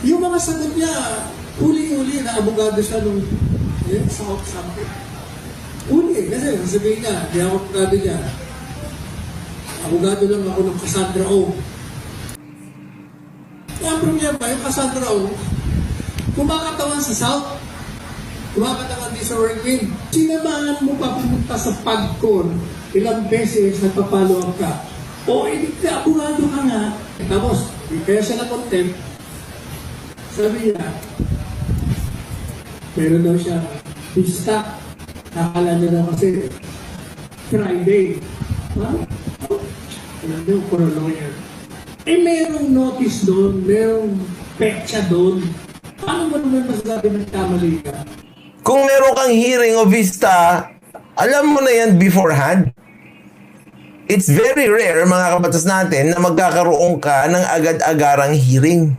Yung mga sagot niya, huli-huli na abogado siya nung eh, South something. Huli, kasi sabihin niya, di ako abogado niya. Abogado lang ako ng Cassandra O. Ang problema, yung Cassandra O, kumakatawan sa South, kumakatawan din sa Origin. Sinamahan mo pa pumunta sa PAGCON, ilang beses nagpapalo up ka. O, ka, abogado ka nga. Tapos, kaya siya na-contempt, sabi niya, meron daw siya pista. Nakala niya daw kasi Friday. Ha? Ano daw, corona yan. Eh, merong notice doon, merong petsa doon. Paano mo naman masasabi ng kamali ka? Kung meron kang hearing o vista, alam mo na yan beforehand. It's very rare, mga kabatas natin, na magkakaroon ka ng agad-agarang hearing.